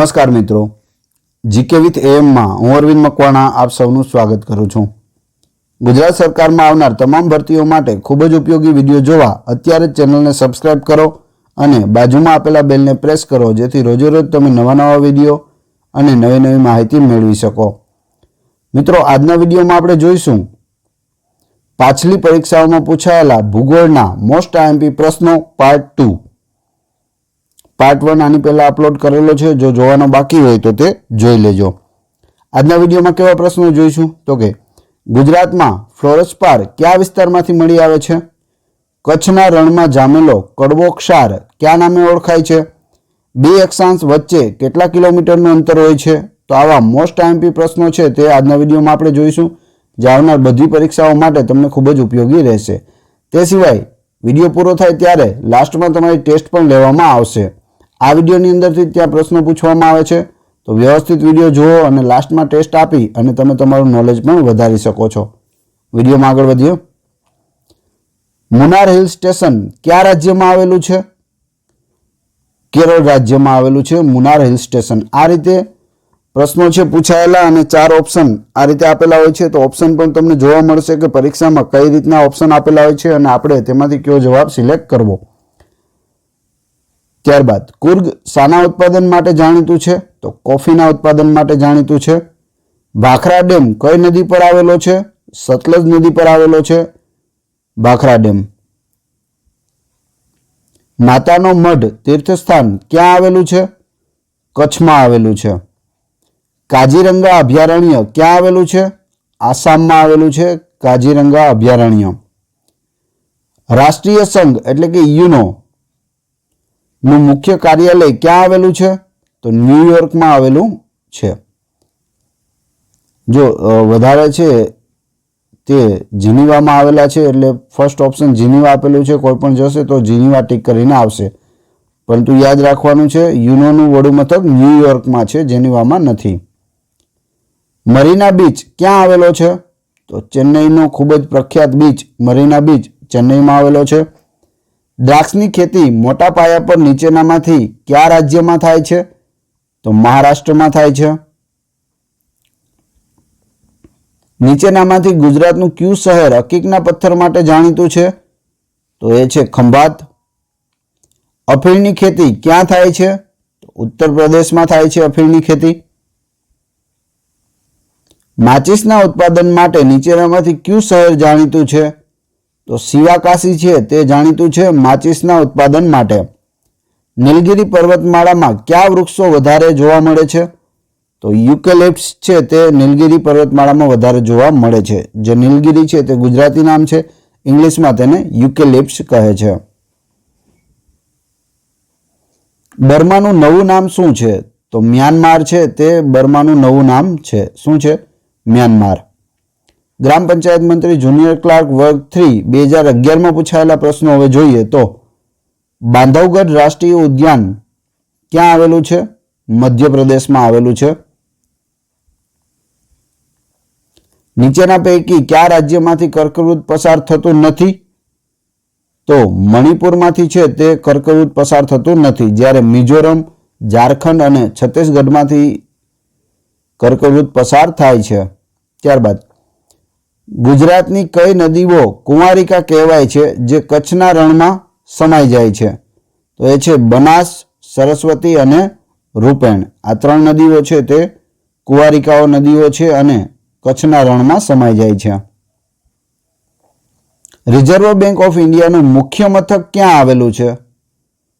નમસ્કાર મિત્રો. GK with એએમમાં હું અરવિંદ મકવાણા આપ સૌનું સ્વાગત કરું છું. ગુજરાત સરકારમાં આવનાર તમામ ભરતીઓ માટે ખૂબ જ ઉપયોગી વીડિયો જોવા અત્યારે જ ચેનલને સબસ્ક્રાઇબ કરો અને બાજુમાં આપેલા બેલને પ્રેસ કરો જેથી રોજેરોજ તમે નવા નવા વીડિયો અને નવી નવી માહિતી મેળવી શકો. મિત્રો, આજના વિડીયોમાં આપણે જોઈશું. પાછલી પરીક્ષાઓમાં પૂછાયેલા ભૂગોળના મોસ્ટ આઈએમપી પ્રશ્નો પાર્ટ ટુ. પાર્ટ વન આની પહેલાં અપલોડ કરેલો છે. જો જોવાનો બાકી હોય તો તે જોઈ લેજો. આજના વિડીયોમાં કેવા પ્રશ્નો જોઈશું? તો કે, ગુજરાતમાં ફ્લોરસ્પાર કયા વિસ્તારમાંથી મળી આવે છે? કચ્છના રણમાં જામેલો કડવો ક્ષાર કયા નામે ઓળખાય છે? બે અક્ષાંશ વચ્ચે કેટલા કિલોમીટરનું અંતર હોય છે? તો આવા મોસ્ટ આઈએમપી પ્રશ્નો છે તે આજના વિડીયોમાં આપણે જોઈશું. જે આવનાર બધી પરીક્ષાઓ માટે તમને ખૂબ જ ઉપયોગી રહેશે. તે સિવાય, વીડિયો પૂરો થાય ત્યારે લાસ્ટમાં તમારી ટેસ્ટ પણ લેવામાં આવશે. આ વિડીયોની અંદરથી ત્યાં પ્રશ્નો પૂછવામાં આવે છે. તો વ્યવસ્થિત વીડિયો જુઓ અને લાસ્ટમાં ટેસ્ટ આપી અને તમે તમારું નોલેજ પણ વધારી શકો છો. વિડીયોમાં આગળ વધીએ. મુનાર હિલ સ્ટેશન કયા રાજ્યમાં આવેલું છે? કેરળ રાજ્યમાં આવેલું છે મુનાર હિલ સ્ટેશન. આ રીતે પ્રશ્નો છે પૂછાયેલા અને ચાર ઓપ્શન આ રીતે આપેલા હોય છે. તો ઓપ્શન પણ તમને જોવા મળશે કે પરીક્ષામાં કઈ રીતના ઓપ્શન આપેલા હોય છે અને આપણે તેમાંથી કયો જવાબ સિલેક્ટ કરવો. ત્યારબાદ કુર્ગ શાના ઉત્પાદન માટે જાણીતું છે, તો કોફીના ઉત્પાદન માટે જાણીતું છે. ભાખરા ડેમ કઈ નદી પર આવેલો છે? સતલજ નદી પર આવેલો છે. ભાખરા ડેમ. માતાનો મઢ તીર્થસ્થાન ક્યાં આવેલું છે? કચ્છમાં આવેલું છે. કાજીરંગા અભયારણ્ય ક્યાં આવેલું છે? આસામમાં આવેલું છે. કાજીરંગા અભયારણ્ય. રાષ્ટ્રીય સંઘ એટલે કે યુનો નું મુખ્ય કાર્યાલય ક્યાં આવેલું છે? તો ન્યુયોર્કમાં આવેલું છે. જો વધારે છે તે જીનીવામાં આવેલા છે એટલે ફર્સ્ટ ઓપ્શન જીનીવા આપેલું છે. કોઈ પણ જશે તો જીનીવા ટીક કરીને આવશે. પરંતુ યાદ રાખવાનું છે, યુનોનું વડું મથક ન્યુયોર્કમાં છે, જેનીવામાં નથી. મરીના બીચ ક્યાં આવેલો છે? તો ચેન્નઈનો ખૂબ જ પ્રખ્યાત બીચ મરીના બીચ ચેન્નઈમાં આવેલો છે. દ્રાક્ષની ખેતી મોટા પાયા પર નીચેનામાંથી કયા રાજ્યમાં થાય છે? તો મહારાષ્ટ્રમાં થાય છે. નીચેનામાંથી ગુજરાતનું ક્યુ શહેર હકીકના પથ્થર માટે જાણીતું છે? તો એ છે ખંભાત. અફીણની ખેતી ક્યાં થાય છે? ઉત્તર પ્રદેશમાં થાય છે અફીણની ખેતી. માચિસના ઉત્પાદન માટે નીચેનામાંથી ક્યુ શહેર જાણીતું છે? તો શિવાકાશી છે, તે જાણીતું છે માચિસના ઉત્પાદન માટે. નીલગિરી પર્વતમાળામાં કયા વૃક્ષો વધારે જોવા મળે છે? તો યુકેલિપ્સ છે, તે નીલગિરી પર્વતમાળામાં વધારે જોવા મળે છે. જે નીલગિરી છે, તે ગુજરાતી નામ છે. ઇંગ્લિશમાં તેને યુકેલિપ્સ કહે છે. બર્માનું નવું નામ શું છે? તો મ્યાનમાર છે, તે બર્માનું નવું નામ છે. શું છે? મ્યાનમાર. ગ્રામ પંચાયત મંત્રી જુનિયર ક્લાર્ક વર્ગ થ્રી બે હજાર અગિયારમાં પૂછાયેલા પ્રશ્નો હવે જોઈએ તો બાંધવગઢ રાષ્ટ્રીય ઉદ્યાન ક્યાં આવેલું છે? મધ્યપ્રદેશમાં આવેલું છે. નીચેના પૈકી કયા રાજ્યમાંથી કર્કવૃત પસાર થતું નથી? તો મણિપુરમાંથી છે તે કર્કવૃત પસાર થતું નથી. જ્યારે મિઝોરમ, ઝારખંડ અને છત્તીસગઢમાંથી કર્કવૃત પસાર થાય છે. ત્યારબાદ ગુજરાતની કઈ નદીઓ કુંવારિકા કહેવાય છે, જે કચ્છના રણમાં સમાઈ જાય છે? તો એ છે બનાસ, સરસ્વતી અને રૂપેણ. આ ત્રણ નદીઓ છે તે કુંવારિકાઓ નદીઓ છે અને કચ્છના રણમાં સમાઈ જાય છે. રિઝર્વ બેંક ઓફ ઇન્ડિયાનું મુખ્ય મથક ક્યાં આવેલું છે?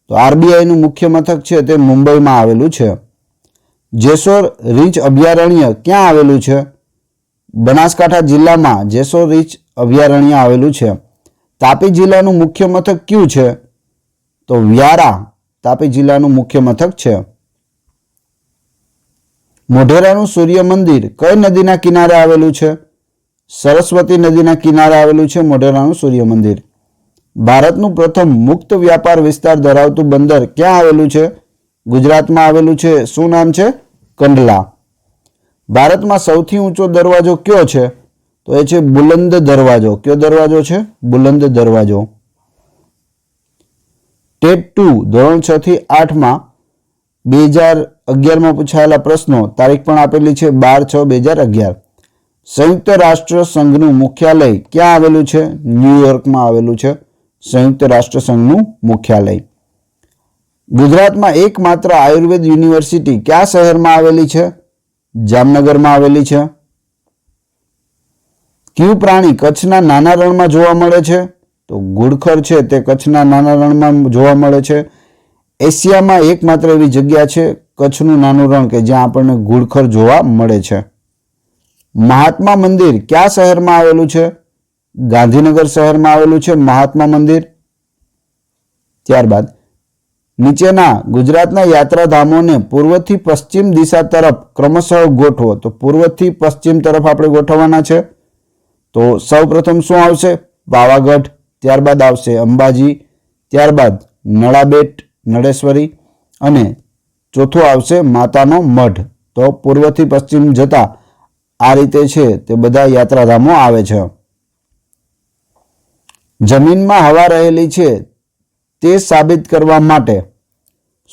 તો આરબીઆઈનું મુખ્ય મથક છે તે મુંબઈમાં આવેલું છે. જેસોર રીંચ અભયારણ્ય ક્યાં આવેલું છે? બનાસકાંઠા જિલ્લામાં જેસો રીંછ અભયારણ્ય આવેલું છે. તાપી જિલ્લાનું મુખ્ય મથક કયું છે? તો વ્યારા તાપી જિલ્લાનું મુખ્ય મથક છે. મોઢેરાનું સૂર્ય મંદિર કઈ નદીના કિનારે આવેલું છે? સરસ્વતી નદીના કિનારે આવેલું છે મોઢેરાનું સૂર્ય મંદિર. ભારતનું પ્રથમ મુક્ત વ્યાપાર વિસ્તાર ધરાવતું બંદર ક્યાં આવેલું છે? ગુજરાતમાં આવેલું છે. શું નામ છે? કંડલા. ભારતમાં સૌથી ઊંચો દરવાજો કયો છે? તો એ છે બુલંદ દરવાજો. કયો દરવાજો છે? બુલંદ દરવાજો. ટેટ ટુ ધોરણ છ થી આઠમાં બે હજાર અગિયારમાં પૂછાયેલા પ્રશ્નો, તારીખ પણ આપેલી છે બાર છ બે હજાર અગિયાર. સંયુક્ત રાષ્ટ્ર સંઘનું મુખ્યાલય ક્યાં આવેલું છે? ન્યુયોર્કમાં આવેલું છે સંયુક્ત રાષ્ટ્ર સંઘનું મુખ્યાલય. ગુજરાતમાં એકમાત્ર આયુર્વેદ યુનિવર્સિટી કયા શહેરમાં આવેલી છે? જામનગરમાં આવેલી છે. કયું પ્રાણી કચ્છના નાના રણમાં જોવા મળે છે? તો ગુડખર છે તે કચ્છના નાના રણમાં જોવા મળે છે. એશિયામાં એકમાત્ર એવી જગ્યા છે કચ્છનું નાનું રણ કે જ્યાં આપણને ગુડખર જોવા મળે છે. મહાત્મા મંદિર કયા શહેરમાં આવેલું છે? ગાંધીનગર શહેરમાં આવેલું છે મહાત્મા મંદિર. ત્યારબાદ નીચેના ગુજરાતના યાત્રાધામોને પૂર્વથી પશ્ચિમ દિશા તરફ ક્રમશઃ ગોઠવો. તો પૂર્વથી પશ્ચિમ તરફ આપણે ગોઠવવાના છે. તો સૌપ્રથમ શું આવશે? પાવાગઢ ત્યારબાદ આવશે અંબાજી, ત્યારબાદ નળાબેટ, નળેશ્વરી અને ચોથું આવશે માતાનો મઢ. તો પૂર્વથી પશ્ચિમ જતા આ રીતે છે તે બધા યાત્રાધામો આવે છે. જમીનમાં હવા રહેલી છે તે સાબિત કરવા માટે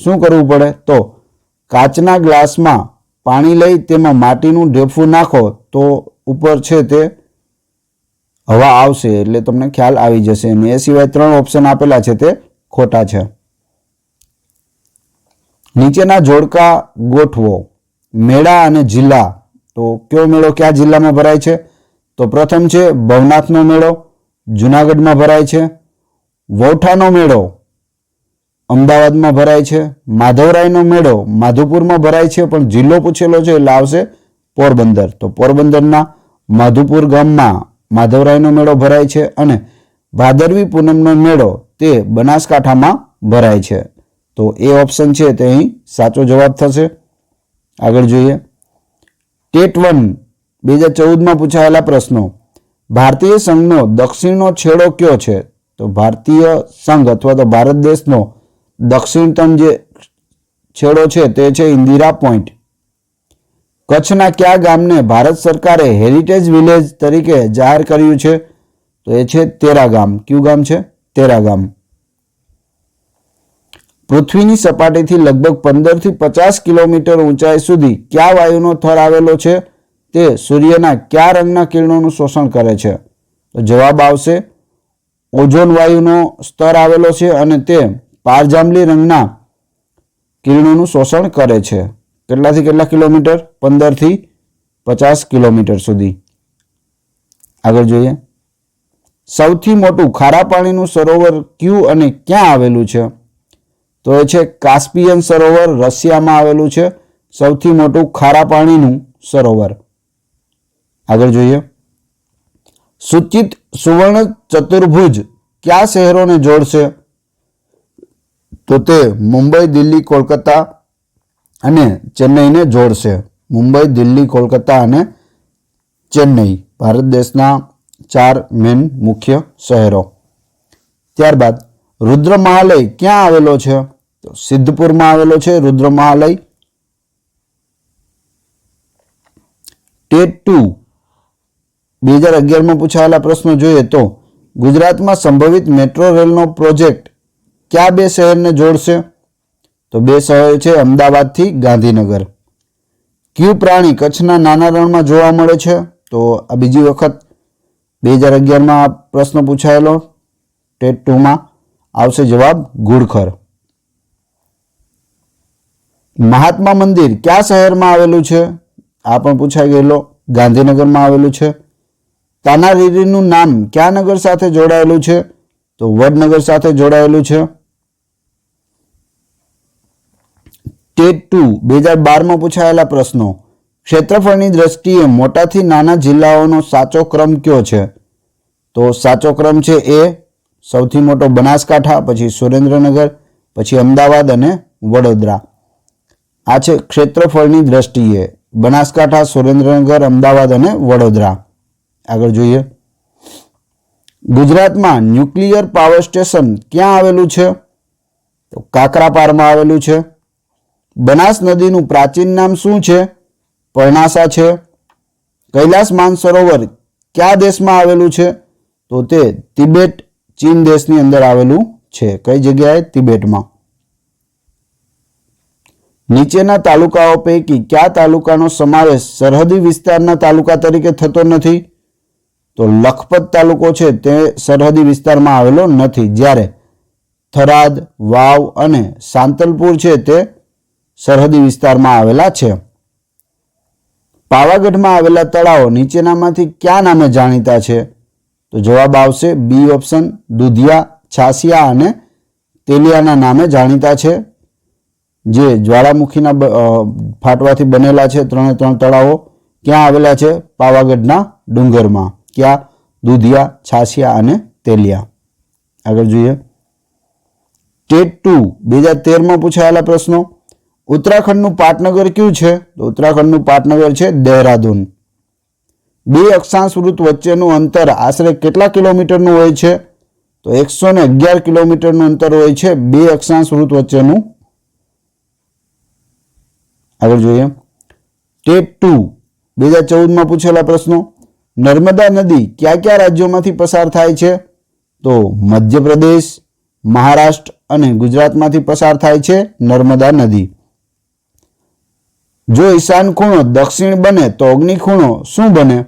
શું કરવું પડે? તો કાચના ગ્લાસમાં પાણી લઈ તેમાં માટીનું ઢેફું નાખો, તો ઉપર છે તે હવા આવશે. એટલે તમને ખ્યાલ આવી જશે. અને એ સિવાય ત્રણ ઓપ્શન આપેલા છે તે ખોટા છે. નીચેના જોડકા ગોઠવો. મેળા અને જિલ્લા. તો કયો મેળો કયા જિલ્લામાં ભરાય છે? તો પ્રથમ છે ભવનાથનો મેળો. જુનાગઢમાં ભરાય છે. વૌઠાનો મેળો. અમદાવાદમાં ભરાય છે, માધવરાયનો મેળો માધુપુરમાં ભરાય છે, પણ જિલ્લો પૂછેલો છે એટલે આવશે પોરબંદર. તો પોરબંદરના માધુપુર ગામમાં માધવરાયનો મેળો ભરાય છે અને ભાદરવી પૂનમનો મેળો તે બનાસકાંઠામાં ભરાય છે. તો એ ઓપ્શન છે તે અહીં સાચો જવાબ થશે. આગળ જોઈએ. ટેટ વન બે હજાર ચૌદમાં પૂછાયેલા પ્રશ્નો. ભારતીય સંઘનો દક્ષિણનો છેડો કયો છે? તો ભારતીય સંઘ અથવા તો ભારત દેશનો દક્ષિણતમ જે છેડો છે તે છે ઇન્દિરા પોઈન્ટ. કચ્છના કયા ગામને ભારત સરકારે હેરિટેજ વિલેજ તરીકે જાહેર કર્યું છે? તો એ છે તેરા ગામ. કયું ગામ છે? તેરા ગામ. પૃથ્વીની સપાટીથી લગભગ પંદરથી પચાસ કિલોમીટર ઊંચાઈ સુધી કયા વાયુનો થર આવેલો છે? તે સૂર્યના કયા રંગના કિરણોનું શોષણ કરે છે? તો જવાબ આવશે, ઓઝોન વાયુનો સ્તર આવેલો છે અને તે પારજાંબલી રંગના કિરણોનું શોષણ કરે છે. કેટલાથી કેટલા કિલોમીટર? પંદરથી પચાસ કિલોમીટર સુધી. આગળ જોઈએ. સૌથી મોટું ખારા પાણીનું સરોવર ક્યુ અને ક્યાં આવેલું છે? તો એ છે કાસ્પિયન સરોવર, રશિયામાં આવેલું છે સૌથી મોટું ખારા પાણીનું સરોવર. આગળ જોઈએ. સૂચિત સુવર્ણ ચતુર્ભુજ કયા શહેરોને જોડશે? તો તે મુંબઈ, દિલ્હી, કોલકાતા અને ચેન્નઈને જોડશે. મુંબઈ, દિલ્હી, કોલકાતા અને ચેન્નઈ ભારત દેશના ચાર મેન મુખ્ય શહેરો. ત્યારબાદ રુદ્ર મહાલય ક્યાં આવેલો છે? તો સિદ્ધપુરમાં આવેલો છે રુદ્ર મહાલય ટેટ ટુ. બે હજાર અગિયારમાં પૂછાયેલા પ્રશ્નો જોઈએ તો ગુજરાતમાં સંભવિત મેટ્રો રેલનો પ્રોજેક્ટ કયા બે શહેરને જોડશે? તો બે શહેર છે અમદાવાદથી ગાંધીનગર. કયું પ્રાણી કચ્છના નાના રણમાં જોવા મળે છે? તો આ બીજી વખત બે હજાર અગિયારમાં આ પ્રશ્ન પૂછાયેલો. ટેટ ટુમાં આવશે જવાબ ગુડખર. મહાત્મા મંદિર કયા શહેરમાં આવેલું છે? આ પણ પૂછાઈ ગયેલો. ગાંધીનગરમાં આવેલું છે. તાનારીરીનું નામ કયા નગર સાથે જોડાયેલું છે? તો વડનગર સાથે જોડાયેલું છે. ટેટ ટુ, બે હજાર બારમાં પૂછાયેલા પ્રશ્નો. ક્ષેત્રફળની દ્રષ્ટિએ મોટાથી નાના જિલ્લાઓનો સાચો ક્રમ કયો છે? તો સાચો ક્રમ છે એ, સૌથી મોટો બનાસકાંઠા, પછી સુરેન્દ્રનગર, પછી અમદાવાદ અને વડોદરા. આ છે ક્ષેત્રફળની દ્રષ્ટિએ બનાસકાંઠા, સુરેન્દ્રનગર, અમદાવાદ અને વડોદરા. આગળ જોઈએ. ગુજરાતમાં ન્યુક્લિયર પાવર સ્ટેશન ક્યાં આવેલું છે? તો કાકરાપારમાં આવેલું છે. બનાસ નદીનું પ્રાચીન નામ શું છે? પરણાસા છે. કૈલાસ માનસરોવર કયા દેશમાં આવેલું છે? તો તે તિબેટ, ચીન દેશની અંદર આવેલું છે. કઈ જગ્યાએ? તિબેટમાં. નીચેના તાલુકાઓ પૈકી કયા તાલુકાનો સમાવેશ સરહદી વિસ્તારના તાલુકા તરીકે થતો નથી? તો લખપત તાલુકો છે, તે સરહદી વિસ્તારમાં આવેલો નથી. જ્યારે થરાદ, વાવ અને સાંતલપુર છે, તે સરહદી વિસ્તારમાં આવેલા છે. પાવાગઢમાં આવેલા તળાવો નીચેનામાંથી કયા નામે જાણીતા છે? તો જવાબ આવશે બી ઓપ્શન દુધિયા, છાસિયા અને તેલિયાના નામે જાણીતા છે. જે જ્વાળામુખીના ફાટવાથી બનેલા છે ત્રણે ત્રણ તળાવો. ક્યાં આવેલા છે? પાવાગઢના ડુંગરમાં. ક્યાં? દુધિયા, છાસિયા અને તેલિયા. આગળ જોઈએ. TET two. બે હજાર તેરમાં પૂછાયેલા પ્રશ્નો. ઉત્તરાખંડનું પાટનગર કયું છે? તો ઉત્તરાખંડનું પાટનગર છે દહેરાદૂન. બે અક્ષાંશ વૃત્ત વચ્ચેનું અંતર આશરે કેટલા કિલોમીટરનું હોય છે? તો એકસો ને અગિયાર કિલોમીટરનું અંતર હોય છે બે અક્ષાંશ વૃત્ત વચ્ચેનું. આગળ જોઈએ. ટેટ ટુ બે હજાર ચૌદમાં પૂછેલા પ્રશ્નો. નર્મદા નદી કયા કયા રાજ્યોમાંથી પસાર થાય છે? તો મધ્યપ્રદેશ, મહારાષ્ટ્ર અને ગુજરાતમાંથી પસાર થાય છે નર્મદા નદી. જો ઈશાન ખૂણો દક્ષિણ બને તો અગ્નિ ખૂણો શું બને?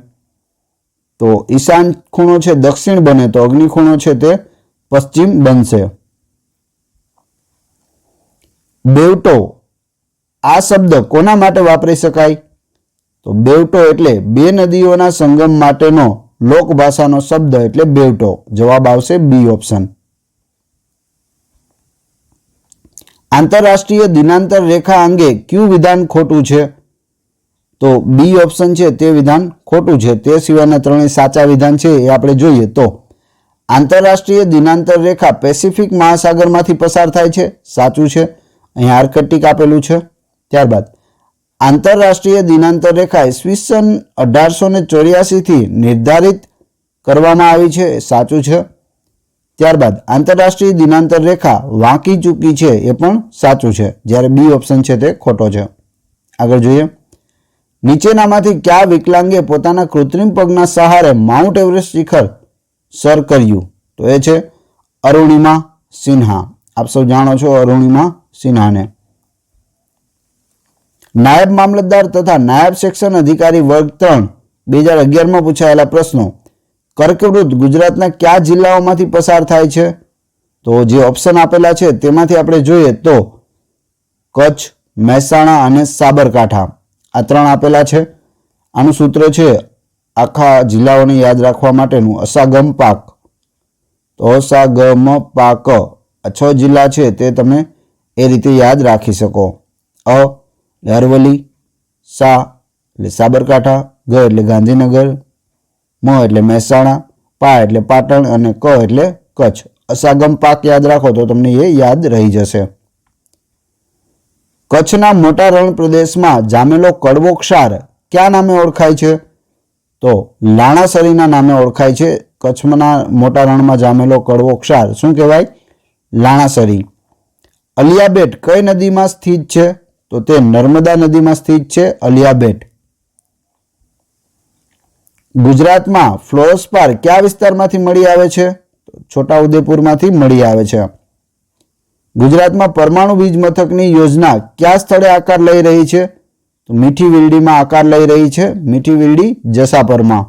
તો ઈશાન ખૂણો છે દક્ષિણ બને તો અગ્નિ ખૂણો છે તે પશ્ચિમ બનશે. બેવટો, આ શબ્દ કોના માટે વાપરી શકાય? તો બેવટો એટલે બે નદીઓના સંગમ માટેનો લોકભાષાનો શબ્દ એટલે બેવટો. જવાબ આવશે બી ઓપ્શન. આંતરરાષ્ટ્રીય દિનાંતર રેખા અંગે કયું વિધાન ખોટું છે? તો બી ઓપ્શન છે તે વિધાન ખોટું છે. તે સિવાયના ત્રણેય સાચા વિધાન છે એ આપણે જોઈએ તો આંતરરાષ્ટ્રીય દિનાંતર રેખા પેસિફિક મહાસાગરમાંથી પસાર થાય છે. સાચું છે. અહીંયા આર્કટિક આપેલું છે. ત્યારબાદ આંતરરાષ્ટ્રીય દિનાંતર રેખા ઈસવીસન અઢારસો ને ચોર્યાસીથી નિર્ધારિત કરવામાં આવી છે. સાચું છે. ત્યારબાદ આંતરરાષ્ટ્રીય દિનાંતર રેખા વાંકી ચૂકી છે એ પણ સાચું છે, જ્યારે બી ઓપ્શન છે તે ખોટો છે. આગળ જોઈએ. નીચેનામાંથી કયા વિકલાંગે પોતાના કૃત્રિમ પગના સહારે માઉન્ટ એવરેસ્ટ શિખર સર કર્યું? તો એ છે અરુણિમા સિન્હા. આપ સૌ જાણો છો અરુણિમા સિન્હાને. નાયબ મામલતદાર તથા નાયબ સેક્શન અધિકારી વર્ગ ત્રણ, બે હજાર અગિયારમાં પૂછાયેલા પ્રશ્નો. કર્કવૃત ગુજરાતના કયા જિલ્લાઓમાંથી પસાર થાય છે? તો જે ઓપ્શન આપેલા છે, તેમાંથી આપણે જોઈએ તો કચ્છ, મહેસાણા અને સાબરકાંઠા. આ ત્રણ આપેલા છે. આનું સૂત્ર છે, આખા જિલ્લાઓને યાદ રાખવા માટેનું અસાગમ પાક. તો અસાગમ પાક છ જિલ્લા છે, તે તમે એ રીતે યાદ રાખી શકો. અ અરવલી સા, એટલે સાબરકાંઠા, ગ, એટલે ગાંધીનગર મ એટલે મહેસાણા, પા એટલે પાટણ અને ક એટલે કચ્છ. અસાગમ પાક યાદ રાખો તો તમને એ યાદ રહી જશે. કચ્છના મોટા રણ પ્રદેશમાં જામેલો કડવો ક્ષાર ક્યાં નામે ઓળખાય છે? તો લાણાસરીના નામે ઓળખાય છે. કચ્છના મોટા રણમાં જામેલો કડવો ક્ષાર શું કહેવાય? લાણાસરી. અલિયાબેટ કઈ નદીમાં સ્થિત છે? તો તે નર્મદા નદીમાં સ્થિત છે અલિયાબેટ. ગુજરાતમાં ફ્લોરોસ્પાર કયા વિસ્તારમાંથી મળી આવે છે? છોટાઉદેપુરમાંથી મળી આવે છે. ગુજરાતમાં પરમાણુ વીજ મથકની યોજના કયા સ્થળે આકાર લઈ રહી છે? તો મીઠી વીરડીમાં આકાર લઈ રહી છે. મીઠી વીરડી જસાપરમાં.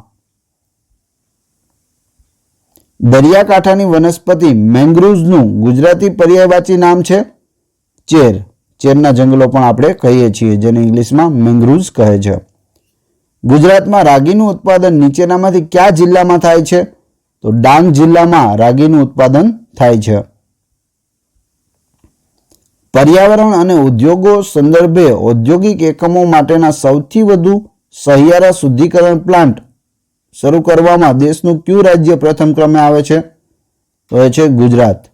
દરિયાકાંઠાની વનસ્પતિ મેંગ્રુવ્સનું ગુજરાતી પર્યાયવાચી નામ છે? ચેર. ચેરના જંગલો પણ આપણે કહીએ છીએ, જેને ઇંગ્લિશમાં મેંગ્રુવ્સ કહે છે. ગુજરાતમાં રાગીનું ઉત્પાદન નીચેનામાંથી કયા જિલ્લામાં થાય છે? તો ડાંગ જિલ્લામાં રાગીનું ઉત્પાદન થાય છે. પર્યાવરણ અને ઉદ્યોગો સંદર્ભે ઔદ્યોગિક એકમો માટેના સૌથી વધુ સહિયારા શુદ્ધિકરણ પ્લાન્ટ શરૂ કરવામાં દેશનું કયું રાજ્ય પ્રથમ ક્રમે આવે છે? તો એ છે ગુજરાત.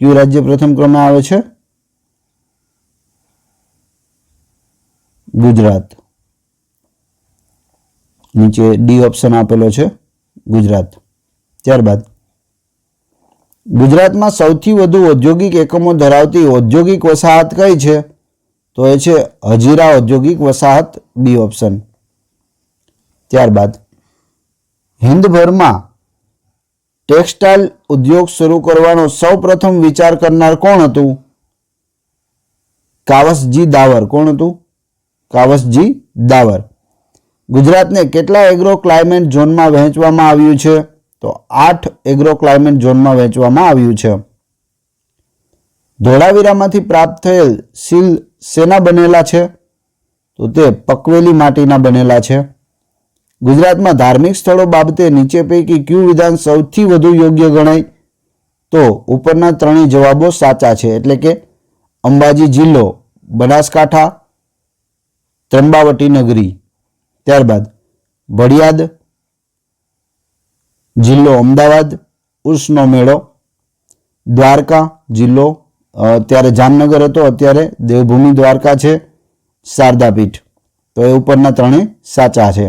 કયું રાજ્ય પ્રથમ ક્રમે આવે છે? ગુજરાત. નીચે ડી ઓપ્શન આપેલો છે, ગુજરાત. ત્યારબાદ, ગુજરાતમાં સૌથી વધુ ઔદ્યોગિક એકમો ધરાવતી ઔદ્યોગિક વસાહત કઈ છે? તો એ છે હજીરા ઔદ્યોગિક વસાહત બી ઓપ્શન. ત્યારબાદ હિન્દભરમાં ટેક્સટાઇલ ઉદ્યોગ શરૂ કરવાનો સૌ પ્રથમ વિચાર કરનાર કોણ હતું? કાવસજી દાવર. કોણ હતું? કાવસજી દાવર. ગુજરાતને કેટલા એગ્રો ક્લાઇમેટ ઝોનમાં વહેંચવામાં આવ્યું છે? તો આઠ એગ્રો ક્લાઇમેટ ઝોનમાં વહેંચવામાં આવ્યું છે. ધોળાવીરામાંથી પ્રાપ્ત થયેલ સીલ શેના બનેલા છે? તો તે પકવેલી માટીના બનેલા છે. ગુજરાતમાં ધાર્મિક સ્થળો બાબતે નીચે પૈકી ક્યુ વિધાન સૌથી વધુ યોગ્ય ગણાય? તો ઉપરના ત્રણેય જવાબો સાચા છે. એટલે કે અંબાજી જિલ્લો, બનાસકાંઠા, ત્રંબાવટી નગરી. ત્યારબાદ ભડિયાદ જિલ્લો અમદાવાદ ઉર્સનો મેળો, દ્વારકા જિલ્લો અત્યારે ત્યારે જામનગર હતો, અત્યારે દેવભૂમિ દ્વારકા છે, શારદાપીઠ. તો એ ઉપરના ત્રણેય સાચા છે.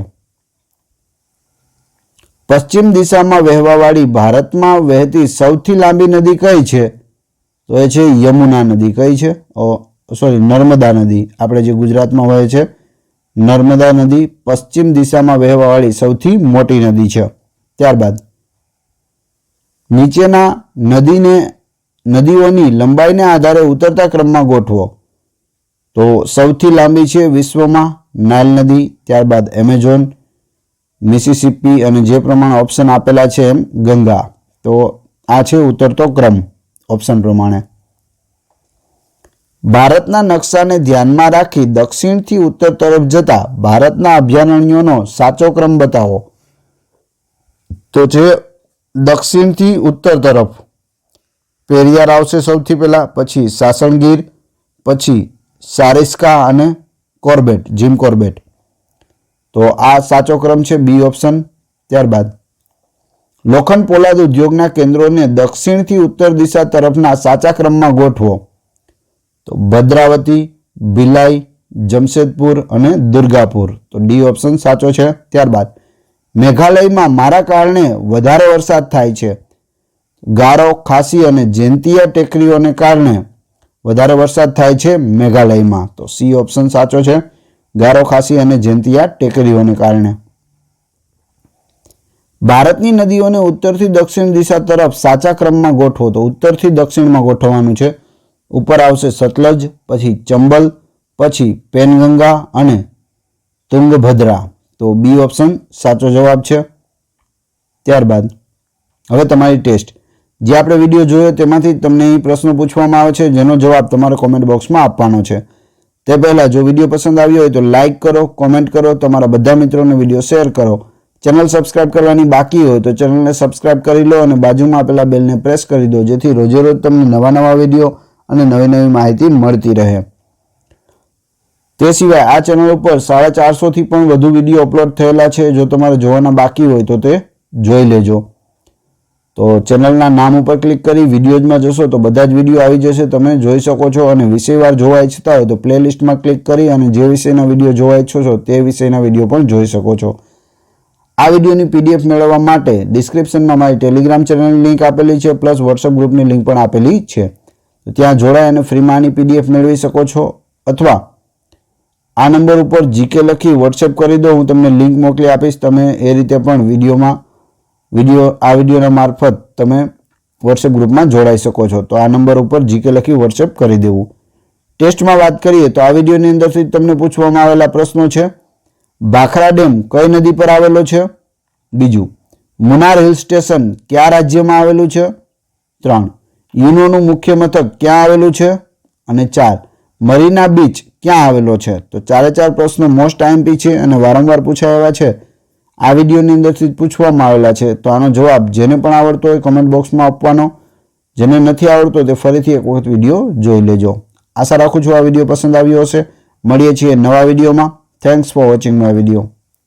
પશ્ચિમ દિશામાં વહેવાવાળી ભારતમાં વહેતી સૌથી લાંબી નદી કઈ છે? તો એ છે યમુના નદી કઈ છે? સોરી નર્મદા નદી, આપણે જે ગુજરાતમાં વહે છે નર્મદા નદી પશ્ચિમ દિશામાં વહેવાવાળી સૌથી મોટી નદી છે. ત્યારબાદ નીચેના નદીને, નદીઓની લંબાઈને આધારે ઉતરતા ક્રમમાં ગોઠવો. તો સૌથી લાંબી છે વિશ્વમાં નાઇલ નદી, ત્યારબાદ એમેઝોન, મિસિસિપી અને જે પ્રમાણે ઓપ્શન આપેલા છે એમ ગંગા. તો આ છે ઉતરતો ક્રમ, ઓપ્શન પ્રમાણે. ભારતના નકશાને ધ્યાનમાં રાખી દક્ષિણથી ઉત્તર તરફ જતા ભારતના અભયારણ્યોનો સાચો ક્રમ બતાવો. તો છે દક્ષિણથી ઉત્તર તરફ. પેરિયાર આવશે સૌથી પહેલાં, પછી સાસણગીર, પછી સારિસ્કા અને કોર્બેટ, જીમ કોર્બેટ. તો આ સાચો ક્રમ છે બી ઓપ્શન. ત્યારબાદ, લોખંડ પોલાદ ઉદ્યોગના કેન્દ્રોને દક્ષિણથી ઉત્તર દિશા તરફના સાચા ક્રમમાં ગોઠવો. તો ભદ્રાવતી ભિલાઈ જમશેદપુર અને દુર્ગાપુર. તો ડી ઓપ્શન સાચો છે. ત્યારબાદ, મેઘાલયમાં મારા કારણે વધારે વરસાદ થાય છે. ગારો, ખાસી અને જેન્તિયા ટેકરીઓને કારણે વધારે વરસાદ થાય છે મેઘાલયમાં. તો સી ઓપ્શન સાચો છે. ગારો, ખાસી અને જેન્તિયા ટેકરીઓને કારણે. ભારતની નદીઓને ઉત્તરથી દક્ષિણ દિશા તરફ સાચા ક્રમમાં ગોઠવો. તો ઉત્તરથી દક્ષિણમાં ગોઠવવાનું છે. ઉપર આવશે સતલજ, પછી ચંબલ, પછી પેનગંગા અને તુંગભદ્રા. તો બી ઓપ્શન સાચો જવાબ છે. ત્યારબાદ હવે તમારી ટેસ્ટ. જે આપણે વીડિયો જોયો તેમાંથી તમને પ્રશ્નો પૂછવામાં આવે છે, જેનો જવાબ તમારે કોમેન્ટ બોક્સમાં આપવાનો છે. તે પહેલાં જો વીડિયો પસંદ આવ્યો હોય તો લાઇક કરો કોમેન્ટ કરો, તમારા બધા મિત્રોને વીડિયો શેર કરો. ચેનલ સબસ્ક્રાઇબ કરવાની બાકી હોય તો ચેનલને સબસ્ક્રાઇબ કરી લો અને બાજુમાં આપેલા બેલને પ્રેસ કરી દો, જેથી રોજે રોજ તમને નવા નવા વીડિયો અને નવી નવી માહિતી મળતી રહે. તે સિવાય આ ચેનલ ઉપર સાડા ચારસોથી પણ વધુ વીડિયો અપલોડ થયેલા છે. જો તમારે જોવાના બાકી હોય તો તે જોઈ લેજો. તો ચેનલના નામ ઉપર ક્લિક કરી વિડીયોઝમાં જશો તો બધા જ વીડિયો આવી જશે. તમે જોઈ શકો છો અને વિષયવાર જોવા ઈચ્છતા હોય તો પ્લેલિસ્ટમાં ક્લિક કરી અને જે વિષયના વીડિયો જોવા ઈચ્છો છો તે વિષયના વીડિયો પણ જોઈ શકો છો. આ વિડીયોની પીડીએફ મેળવવા માટે ડિસ્ક્રિપ્શનમાં મારી ટેલિગ્રામ ચેનલની લિંક આપેલી છે. પ્લસ વોટ્સઅપ ગ્રુપની લિંક પણ આપેલી છે. ત્યાં જોડાય અને ફ્રીમાં આની પીડીએફ મેળવી શકો છો. અથવા આ નંબર ઉપર જીકે લખી વોટ્સએપ કરી દો, હું તમને લિંક મોકલી આપીશ. તમે એ રીતે પણ વિડીયોમાં, વીડિયો, આ વિડીયોના મારફત તમે વોટ્સએપ ગ્રુપમાં જોડાઈ શકો છો. તો આ નંબર ઉપર જીકે લખી વોટ્સએપ કરી દેવું. ટેસ્ટમાં વાત કરીએ તો આ વિડીયોની અંદરથી તમને પૂછવામાં આવેલા પ્રશ્નો છે. ભાખરા ડેમ કઈ નદી પર આવેલો છે? બીજું, મુનાર હિલ સ્ટેશન કયા રાજ્યમાં આવેલું છે? ત્રણ યુનોનું મુખ્ય મથક ક્યાં આવેલું છે? અને ચાર, મરીના બીચ ક્યાં આવેલો છે? તો ચારે ચાર પ્રશ્નો મોસ્ટ આઈએમપી છે અને વારંવાર પૂછાય એવા છે. આ વિડીયોની અંદરથી પૂછવામાં આવેલા છે. તો આનો જવાબ જેને પણ આવડતો હોય કમેન્ટ બોક્સમાં આપવાનો. જેને નથી આવડતો તે ફરીથી એક વખત વીડિયો જોઈ લેજો. આશા રાખું છું આ વીડિયો પસંદ આવ્યો હશે. મળીએ છીએ નવા વિડીયોમાં. Thanks for watching my video